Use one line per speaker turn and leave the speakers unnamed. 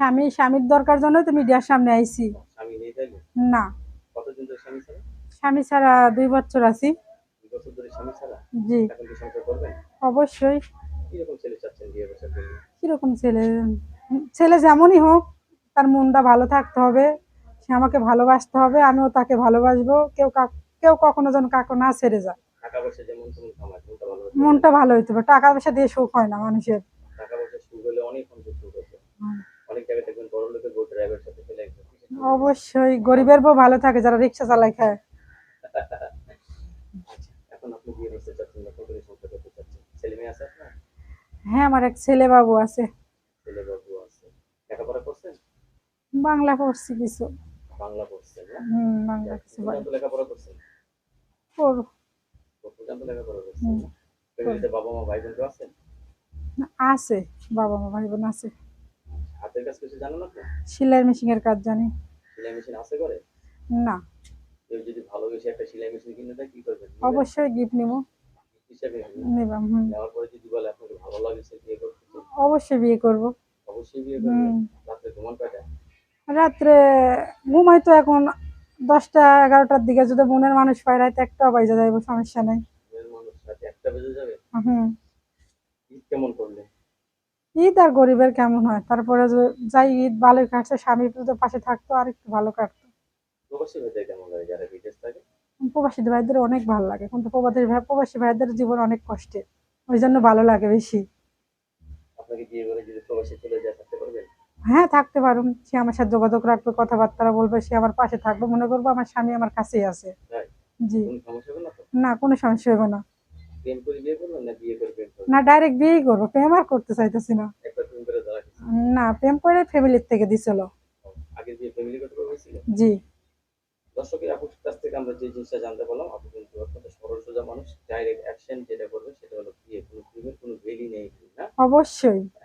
স্বামী স্বামীর দরকার জন্যই তো মিডিয়ার সামনে আইছি। না?
স্বামী ছাড়া?
দুই বছর আছি। জি। অবশ্যই।
কীরকম ছেলে
ছেলে? যেমনই হোক তার মনটা ভালো থাকতে হবে। সে আমাকে ভালোবাসতে হবে আমিও তাকে ভালোবাসবো। কেউ কেউ কখনো যেন কাকু না ছেড়ে যায়।
টাকা পয়সা যেমন তেমন কামায় মনটা ভালো
মনটা ভালো হইতে হবে টাকা পয়সা দিয়ে সুখ হয় না মানুষের
টাকা পয়সা সুখ হলে অনেক মানুষের সুখ হচ্ছে
হুম।
অনেক জায়গায় দেখবেন বড় লোকের বউ ড্রাইভারের সাথে ফেলে একদম
অবশ্যই গরিবের বউ ভালো থাকে যারা রিক্সা চালায় খায়।
আচ্ছা
হ্যাঁ আমার এক ছেলে বাবু আছে। বাংলা পড়ছি কিছু।
বাংলা পড়ছেন না?
বাংলা কিছু
লেখাপড়া করছেন?
পড়-
লেখাপড়া করছেন? ফ্যামিলিতে বাবা মা ভাই বোন আছেন?
আছে বাবা মা ভাই বোন আছে।
হাতের কাজ কিছু জানেন আপনি?
সেলাই মেশিনের কাজ জানি।
সেলাই মেশিন আছে করে
না।
কেউ যদি ভালোবেসে একটা সেলাই মেশিন কিনে দেয় কি করবেন
অবশ্যই গিফট নিব।
হিসাবে
নিবাম
নেওয়ার পরে যদি বলে আপনাকে ভালো লাগছে বিয়ে করতে
অবশ্যই বিয়ে করব।
অবশ্যই বিয়ে করবেন
হুম।
রাত্রে ঘুমান কয়টা
রাত্রে ঘুমাই তো এখন দশটা এগারোটার দিকে। যদি মনের মানুষ পায় রাতে একটা বাজে যাইব সমস্যা নাই।
মেয়ের মানুষ রাতে একটা বেজে যাবে?
হুম।
কেমন করলে?
ঈদ আর গরিবের কেমন হয়? তারপরে যাই ঈদ ভালোই কাটছে স্বামী তো পাশে থাকতো আর একটু ভালো কাটতো।
প্রবাসী ভাইদের
অনেক ভালো লাগে কিন্তু প্রবাসী ভাই প্রবাসী ভাইদের জীবন অনেক কষ্টের। ওই জন্য ভালো লাগে বেশি। হ্যাঁ থাকতে পারুন সে আমার সাথে যোগাযোগ রাখবে কথাবার্তা বলবে সে আমার পাশে থাকবে। মনে করব আমার স্বামী আমার কাছেই আছে। জি।
না
কোনো সমস্যা হবে না।
প্রেম করে বিয়ে করবেন না বিয়ে করে প্রেম করবেন?
না ডাইরেক্ট বিয়েই করব। প্রেম আর করতে চাইতেছি না।
একবার প্রেম করে
না প্রেম করে ফ্যামিলির থেকে দিছিল।
আগে বিয়ে ফ্যামিলি করতে হয়েছিল?
জি।
দর্শকের আপুর কাছ থেকে আমরা যে জিনিসটা জানতে পারলাম আপনি কিন্তু অত্যন্ত সরল সোজা মানুষ ডাইরেক্ট অ্যাকশন যেটা করবে সেটা হলো বিয়ে কোনো প্রেমের কোনো ভ্যালি নেই না?
অবশ্যই।